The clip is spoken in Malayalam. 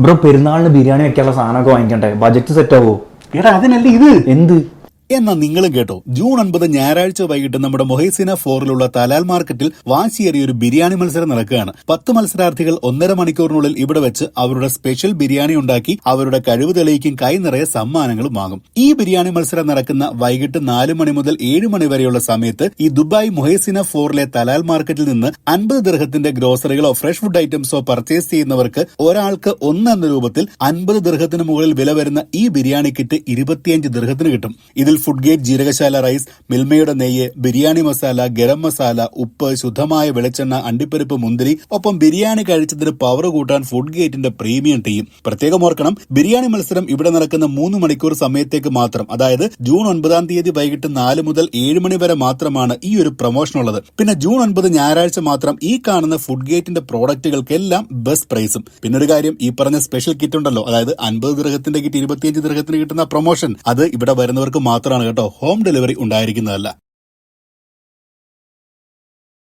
ബ്രോ പെരുന്നാളിന് ബിരിയാണി വെക്കാനുള്ള സാധനമൊക്കെ വാങ്ങിക്കണ്ടേ? ബജറ്റ് സെറ്റ് ആവോ? എടാ അതിനല്ലേ ഇത്? എന്ത്? എന്നാ നിങ്ങളും കേട്ടോ. ജൂൺ ഒൻപത് ഞായറാഴ്ച വൈകിട്ട് നമ്മുടെ മൊഹൈസിന ഫോറിലുള്ള തലാൽ മാർക്കറ്റിൽ വാശിയേറിയ ഒരു ബിരിയാണി മത്സരം നടക്കുകയാണ്. പത്ത് മത്സരാർത്ഥികൾ ഒന്നര മണിക്കൂറിനുള്ളിൽ ഇവിടെ വെച്ച് അവരുടെ സ്പെഷ്യൽ ബിരിയാണി ഉണ്ടാക്കി അവരുടെ കഴിവ് തെളിയിക്കും കൈ നിറയെ സമ്മാനങ്ങളും വാങ്ങും. ഈ ബിരിയാണി മത്സരം നടക്കുന്ന വൈകിട്ട് നാല് മണി മുതൽ ഏഴ് മണി വരെയുള്ള സമയത്ത് ഈ ദുബായ് മൊഹൈസിന ഫോറിലെ തലാൽ മാർക്കറ്റിൽ നിന്ന് അൻപത് ദൃഹത്തിന്റെ ഗ്രോസറികളോ ഫ്രഷ് ഫുഡ് ഐറ്റംസോ പർച്ചേസ് ചെയ്യുന്നവർക്ക് ഒരാൾക്ക് ഒന്ന് എന്ന രൂപത്തിൽ അൻപത് ദൃഹത്തിന് മുകളിൽ വില വരുന്ന ഈ ബിരിയാണി കിറ്റ് ഇരുപത്തിയഞ്ച് ദൃഹത്തിന് കിട്ടും. ഇതിൽ ഫുഡ് ഗേറ്റ് ജീരകശാല റൈസ് മിൽമയുടെ നെയ്യ് ബിരിയാണി മസാല ഗരം മസാല ഉപ്പ് ശുദ്ധമായ വെളിച്ചെണ്ണ അണ്ടിപ്പരിപ്പ് മുന്തിരി ഒപ്പം ബിരിയാണി കഴിച്ചതിന് പവർ കൂട്ടാൻ ഫുഡ് ഗേറ്റിന്റെ പ്രീമിയം ടീം പ്രത്യേകം ഓർക്കണം ബിരിയാണി മത്സരം ഇവിടെ നടക്കുന്ന മൂന്ന് മണിക്കൂർ സമയത്തേക്ക് മാത്രം അതായത് ജൂൺ ഒൻപതാം തീയതി വൈകിട്ട് നാല് മുതൽ ഏഴ് മണി വരെ മാത്രമാണ് ഈ ഒരു പ്രൊമോഷൻ ഉള്ളത്. പിന്നെ ജൂൺ ഒൻപത് ഞായറാഴ്ച മാത്രം ഈ കാണുന്ന ഫുഡ് ഗേറ്റിന്റെ പ്രോഡക്റ്റുകൾക്കെല്ലാം ബെസ്റ്റ് പ്രൈസും പിന്നെ ഒരു കാര്യം ഈ പറഞ്ഞ സ്പെഷ്യൽ കിറ്റ് ഉണ്ടല്ലോ അതായത് അൻപത് ഗ്രഹത്തിന്റെ കിറ്റ് ഇരുപത്തിയഞ്ച് ഗൃഹത്തിന് കിട്ടുന്ന പ്രൊമോഷൻ അത് ഇവിടെ വരുന്നവർക്ക് മാത്രമാണ് കേട്ടോ. Home delivery ഉണ്ടായിരിക്കുന്നതല്ല.